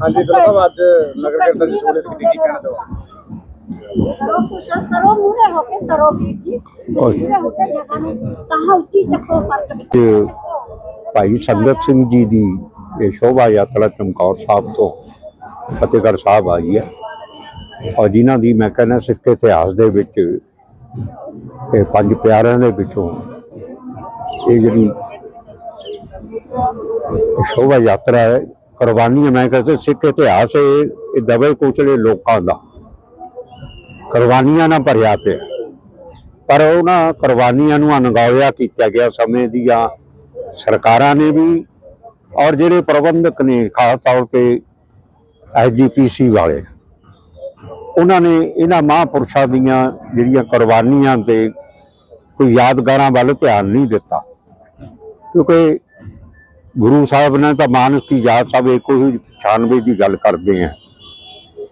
ਹਾਂਜੀ ਤੁਹਾਨੂੰ ਸਾਹਿਬ ਅੱਜ ਨਗਰ ਕੀਰਤਨ ਦੀ ਸ਼ਮੂਲੀਅਤ ਕੀਤੀ ਕੀ ਕਹਿਣਾ ਚਾਹੋ ਭਾਈ ਸੰਗਤ ਸਿੰਘ ਜੀ ਦੀ ਇਹ ਸ਼ੋਭਾ ਯਾਤਰਾ ਚਮਕੌਰ ਸਾਹਿਬ ਤੋਂ ਫਤਿਹਗੜ੍ਹ ਸਾਹਿਬ ਆਈ ਹੈ। ਔਰ ਜਿਨ੍ਹਾਂ ਦੀ ਮੈਂ ਕਹਿੰਦਾ ਸਿੱਖ ਇਤਿਹਾਸ ਦੇ ਵਿੱਚ ਇਹ ਪੰਜ ਪਿਆਰਿਆਂ ਦੇ ਵਿੱਚੋਂ ਇਹ ਜਿਹੜੀ ਇਹ ਸ਼ੋਭਾ ਯਾਤਰਾ ਹੈ ਕੁਰਬਾਨੀਆਂ ਮੈਂ ਕਹਿੰਦਾ ਸਿੱਖ ਇਤਿਹਾਸ ਇਹ ਇਹ ਦਬੇ ਕੁਚਲੇ ਲੋਕਾਂ ਦਾ। ਕੁਰਬਾਨੀਆਂ ਨਾਲ ਭਰਿਆ ਪਿਆ। ਪਰ ਉਹਨਾਂ ਕੁਰਬਾਨੀਆਂ ਨੂੰ ਅਣਗੌਲਿਆ ਕੀਤਾ ਗਿਆ ਸਮੇਂ ਦੀਆਂ ਸਰਕਾਰਾਂ ਨੇ ਵੀ ਔਰ ਜਿਹੜੇ ਪ੍ਰਬੰਧਕ ਨੇ ਖਾਸ ਤੌਰ ਤੇ ਐਸਜੀਪੀਸੀ ਵਾਲੇ, ਉਹਨਾਂ ਨੇ ਇਹਨਾਂ ਮਹਾਂਪੁਰਸ਼ਾਂ ਦੀਆਂ ਜਿਹੜੀਆਂ ਕੁਰਬਾਨੀਆਂ ਤੇ ਕੋਈ ਯਾਦਗਾਰਾਂ ਵੱਲ ਧਿਆਨ ਨਹੀਂ ਦਿੱਤਾ। ਕਿਉਂਕਿ ਗੁਰੂ ਸਾਹਿਬ ਨੇ ਤਾਂ ਮਾਨਸ ਕੀ ਯਾਦ ਸਭ ਇੱਕੋ ਹੀ 96 ਦੀ ਗੱਲ ਕਰਦੇ ਆ।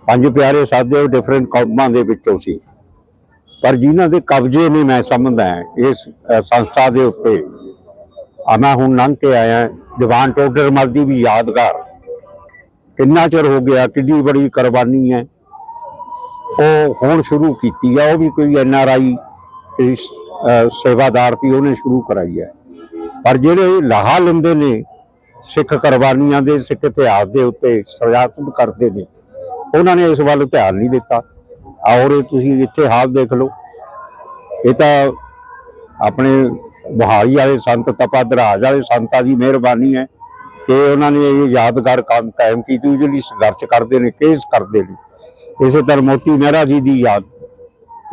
ਪੰਜ ਪਿਆਰੇ ਸਾਦੇ ਡਿਫਰੈਂਟ ਕੌਮਾਂ ਦੇ ਵਿੱਚੋਂ ਸੀ। ਪਰ ਜਿਨ੍ਹਾਂ ਦੇ ਕਬਜ਼ੇ ਨੇ ਮੈਂ ਸਮਝਦਾ, ਇਸ ਸੰਸਥਾ ਦੇ ਉੱਤੇ। ਆ ਮੈਂ ਹੁਣ ਲੰਘ ਕੇ ਆਇਆ, ਦੀਵਾਨ ਟੋਡਰ ਮਲ ਦੀ ਵੀ ਯਾਦਗਾਰ। ਕਿੰਨਾ ਚਿਰ ਹੋ ਗਿਆ ਕਿੰਨੀ ਬੜੀ ਕੁਰਬਾਨੀ ਹੈ। ਉਹ ਹੁਣ ਸ਼ੁਰੂ ਕੀਤੀ ਆ, ਉਹ ਵੀ ਕੋਈ ਐਨ ਆਰ ਆਈ ਸੇਵਾਦਾਰ ਸੀ, ਉਹਨੇ ਸ਼ੁਰੂ ਕਰਾਈ ਹੈ। ਪਰ ਜਿਹੜੇ ਲਾਹਾ ਲੈਂਦੇ ਨੇ, ਸਿੱਖ ਕੁਰਬਾਨੀਆਂ ਦੇ, ਸਿੱਖ ਇਤਿਹਾਸ ਦੇ ਉੱਤੇ ਸਿਆਸਤ ਕਰਦੇ ਨੇ, ਉਹਨਾਂ ਨੇ ਇਸ ਵੱਲ ਧਿਆਨ ਨਹੀਂ ਦਿੱਤਾ। ਔਰ ਤੁਸੀਂ ਇੱਥੇ ਹਾਲ ਦੇਖ ਲਓ, ਇਹ ਤਾਂ ਆਪਣੇ ਬਹਾਰੀ ਵਾਲੇ ਸੰਤ, ਤਪਾ ਦਰਾਜ ਵਾਲੇ ਸੰਤਾਂ ਦੀ ਮਿਹਰਬਾਨੀ ਹੈ ਕਿ ਉਹਨਾਂ ਨੇ ਇਹ ਯਾਦਗਾਰ ਕੰਮ ਕਾਇਮ ਕੀਤੀ ਜਿਹੜੀ ਸੰਘਰਸ਼ ਕਰਦੇ ਨੇ, ਕੇਸ ਕਰਦੇ ਨੇ। ਇਸੇ ਤਰ੍ਹਾਂ ਮੋਤੀ ਮਹਿਰਾ ਜੀ ਦੀ ਯਾਦ,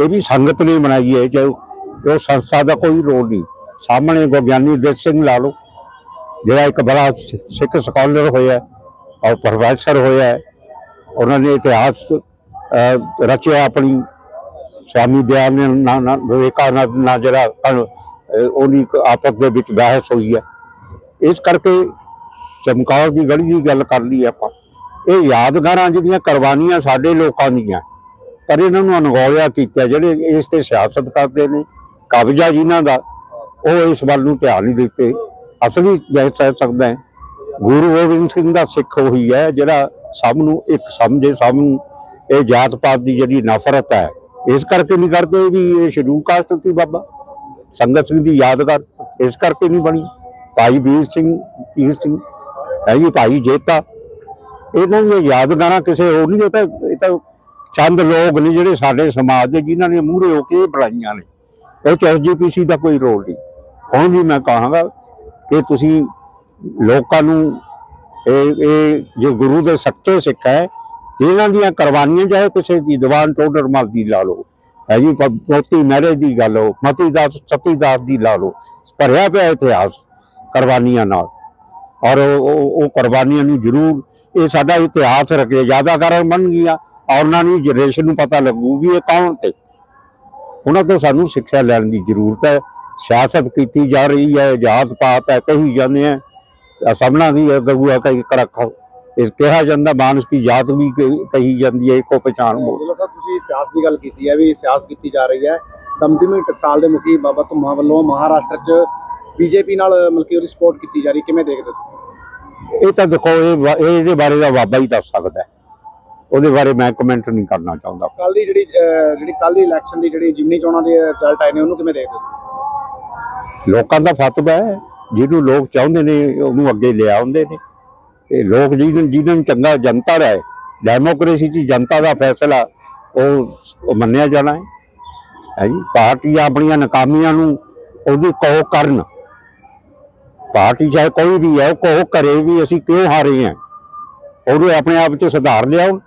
ਇਹ ਵੀ ਸੰਗਤ ਨੇ ਬਣਾਈ ਹੈ, ਜੋ ਉਹ ਸੰਸਥਾ ਦਾ ਕੋਈ ਰੋਲ ਨਹੀਂ। ਸਾਹਮਣੇ ਗੁਰਗਿਆਨੀ ਦਿੱਤ ਸਿੰਘ ਲਾ ਲਓ, ਜਿਹੜਾ ਇੱਕ ਬੜਾ ਸਿੱਖ ਸਕਾਲਰ ਹੋਇਆ, ਔਰ ਪ੍ਰੋਫੈਸਰ ਹੋਇਆ, ਉਹਨਾਂ ਨੇ ਇਤਿਹਾਸ ਰਚਿਆ ਆਪਣੀ, ਸਵਾਮੀ ਦਇਆਨੰਦ ਵਿਵੇਕਾਨੰਦ ਨਾਲ ਜਿਹੜਾ ਉਹਦੀ ਆਪਸ ਦੇ ਵਿੱਚ ਬਹਿਸ ਹੋਈ ਹੈ ਇਸ ਕਰਕੇ ਚਮਕੌਰ ਦੀ ਗੜੀ ਦੀ ਗੱਲ ਕਰ ਲਈ ਆਪਾਂ। ਇਹ ਯਾਦਗਾਰਾਂ ਜਿਹੜੀਆਂ ਕੁਰਬਾਨੀਆਂ ਸਾਡੇ ਲੋਕਾਂ ਦੀਆਂ, ਪਰ ਇਹਨਾਂ ਨੂੰ ਅਣਗੌਲਿਆ ਕੀਤਾ, ਜਿਹੜੇ ਇਸ ਤੇ ਸਿਆਸਤ ਕਰਦੇ ਨੇ, ਕਬਜ਼ਾ ਜਿਨ੍ਹਾਂ ਦਾ ਉਹ ਇਸ ਵੱਲ ਨੂੰ ਧਿਆਨ ਨਹੀਂ ਦਿੱਤੇ। ਅਸਲੀ ਮੈਂ ਕਹਿ ਸਕਦਾ ਹੈ, ਗੁਰੂ ਗੋਬਿੰਦ ਸਿੰਘ ਦਾ ਸਿੱਖ ਉਹੀ ਹੈ, ਜਿਹੜਾ ਸਭ ਨੂੰ ਇੱਕ ਸਮਝੇ, ਸਭ ਨੂੰ ਇਹ ਜਾਤ ਪਾਤ ਦੀ ਜਿਹੜੀ ਨਫ਼ਰਤ ਹੈ, ਇਸ ਕਰਕੇ ਨਹੀਂ ਕਰਦੇ ਵੀ ਇਹ ਸ਼ਡਿਊਲ ਕਾਸਟ ਸੀ ਬਾਬਾ? ਸੰਗਤ ਸਿੰਘ ਦੀ ਯਾਦਗਾਰ ਇਸ ਕਰਕੇ ਨਹੀਂ ਬਣੀ। ਭਾਈ ਵੀਰ ਸਿੰਘ ਵੀਰ ਸਿੰਘ, ਹੈ ਜੀ, ਭਾਈ ਜੇਤਾ, ਇਹਨਾਂ ਦੀਆਂ ਯਾਦਗਾਰਾਂ ਕਿਸੇ ਹੋਰ ਨਹੀਂ ਤਾਂ, ਇਹ ਤਾਂ ਚੰਦ ਲੋਕ ਨੇ ਜਿਹੜੇ ਸਾਡੇ ਸਮਾਜ ਦੇ, ਜਿਨ੍ਹਾਂ ਨੇ ਮੂਹਰੇ ਹੋ ਕੇ ਬਣਾਈਆਂ ਨੇ। ਉਹ ਚ ਐਸਜੀਪੀਸੀ ਦਾ ਕੋਈ ਰੋਲ ਨਹੀਂ। ਹੁਣ ਵੀ ਮੈਂ ਕਹਾਂਗਾ ਕਿ ਤੁਸੀਂ ਲੋਕਾਂ ਨੂੰ ਇਹ ਇਹ ਜੇ ਗੁਰੂ ਦੇ ਸੱਚੇ ਸਿੱਖ ਹੈ ਇਹਨਾਂ ਦੀਆਂ ਕੁਰਬਾਨੀਆਂ ਚਾਹੇ ਕਿਸੇ ਦੀ ਦੀਵਾਨ ਟੋਡਰ ਮਲ ਦੀ ਲਾ ਲਓ, ਹੈ ਜੀ, ਪ- ਮੋਤੀ ਮਹਿਰੇ ਦੀ ਗੱਲ ਹੋ ਮਤੀ ਦਾਸ, ਸਤੀ ਦਾਸ ਦੀ ਲਾ ਲਓ, ਭਰਿਆ ਪਿਆ ਇਤਿਹਾਸ ਕੁਰਬਾਨੀਆਂ ਨਾਲ। ਔਰ ਉਹ, ਉਹ- ਕੁਰਬਾਨੀਆਂ ਨੂੰ ਜ਼ਰੂਰ, ਇਹ ਸਾਡਾ ਇਤਿਹਾਸ ਰੱਖੇ ਜ਼ਿਆਦਾ ਜ਼ਿਆਦਾਕਾਰ ਬਣ ਗਿਆ ਔਰ ਉਹਨਾਂ ਨੂੰ ਜਨਰੇਸ਼ਨ ਨੂੰ ਪਤਾ ਲੱਗੂ ਵੀ ਇਹ ਕੌਣ ਤੇ। ਉਹਨਾਂ ਤੋਂ ਸਾਨੂੰ ਸਿੱਖਿਆ ਲੈਣ ਦੀ ਜ਼ਰੂਰਤ ਹੈ ਸਿਆਸਤ ਕੀਤੀ ਜਾ ਰਹੀ ਹੈ ਜਾਤ ਪਾਤ ਹੈ ਕਹੀ ਜਾਂਦੇ ਆ ਸਭਨਾ ਦੀ ਗਊਆ ਕਈ ਕਰਖ ਇਸ ਕਿਹਾ ਜਾਂਦਾ ਮਾਨਸ ਕੀ ਜਾਤ ਵੀ ਕਹੀ ਜਾਂਦੀ ਹੈ ਇੱਕੋ ਪਛਾਣ ਸਾਹਿਬ ਤੁਸੀਂ ਸਿਆਸਤ ਦੀ ਗੱਲ ਕੀਤੀ ਹੈ ਵੀ ਸਿਆਸਤ ਕੀਤੀ ਜਾ ਰਹੀ ਹੈ। ਦਮਦਮੀ ਟਕਸਾਲ ਦੇ ਮੁਖੀ ਬਾਬਾ ਧੁੰਮਾ ਵੱਲੋਂ ਮਹਾਰਾਸ਼ਟਰ 'ਚ ਬੀਜੇਪੀ ਨਾਲ ਮਤਲਬ ਕਿ ਉਹਦੀ ਸਪੋਰਟ ਕੀਤੀ ਜਾ ਰਹੀ ਕਿਵੇਂ ਦੇਖਦੇ ਹੋ ਇਹ ਤਾਂ ਦੇਖੋ ਇਹ ਵਾ- ਇਹ ਇਹਦੇ ਬਾਰੇ ਦਾ ਬਾਬਾ ਹੀ ਦੱਸ ਸਕਦਾ ਹੈ। ਉਹਦੇ ਬਾਰੇ ਮੈਂ ਕਮੈਂਟ ਨਹੀਂ ਕਰਨਾ ਚਾਹੁੰਦਾ। ਕੱਲ ਦੀ ਜਿਹੜੀ ਜਿਹੜੀ ਕੱਲ ਦੀ ਇਲੈਕਸ਼ਨ ਦੀ ਜਿਹੜੀ ਜਿਮਨੀ ਚੋਣਾਂ ਦੇ ਰਿਜ਼ਲਟ ਆਏ ਨੇ ਉਹਨੂੰ ਕਿਵੇਂ ਦੇਖਦੇ ਹੋ ਲੋਕਾਂ ਦਾ ਫਤਵਾ ਹੈ। ਜਿਹਨੂੰ ਲੋਕ ਚਾਹੁੰਦੇ ਨੇ, ਉਹਨੂੰ ਅੱਗੇ ਲਿਆ ਆਉਂਦੇ ਨੇ। ਤੇ ਲੋਕ ਜਿਹਨੂੰ ਜਿਹਨੂੰ ਚੰਗਾ ਜਨਤਾ ਦਾ ਹੈ ਡੈਮੋਕ੍ਰੇਸੀ 'ਚ ਜਨਤਾ ਦਾ ਫੈਸਲਾ, ਉਹ ਮੰਨਿਆ ਜਾਣਾ ਹੈ। ਹੈ ਜੀ? ਪਾਰਟੀਆਂ ਆਪਣੀਆਂ ਨਾਕਾਮੀਆਂ ਨੂੰ ਉਹਦੀ ਕਹੋ ਕਰਨ। ਪਾਰਟੀ ਚਾਹੇ ਕੋਈ ਵੀ ਹੈ, ਉਹ ਕਹੋ ਕਰੇ ਵੀ ਅਸੀਂ ਕਿਉਂ ਹਾਰੇ ਹਾਂ। ਉਹਨੂੰ ਆਪਣੇ ਆਪ 'ਚ ਸੁਧਾਰ ਲਿਆਉਣ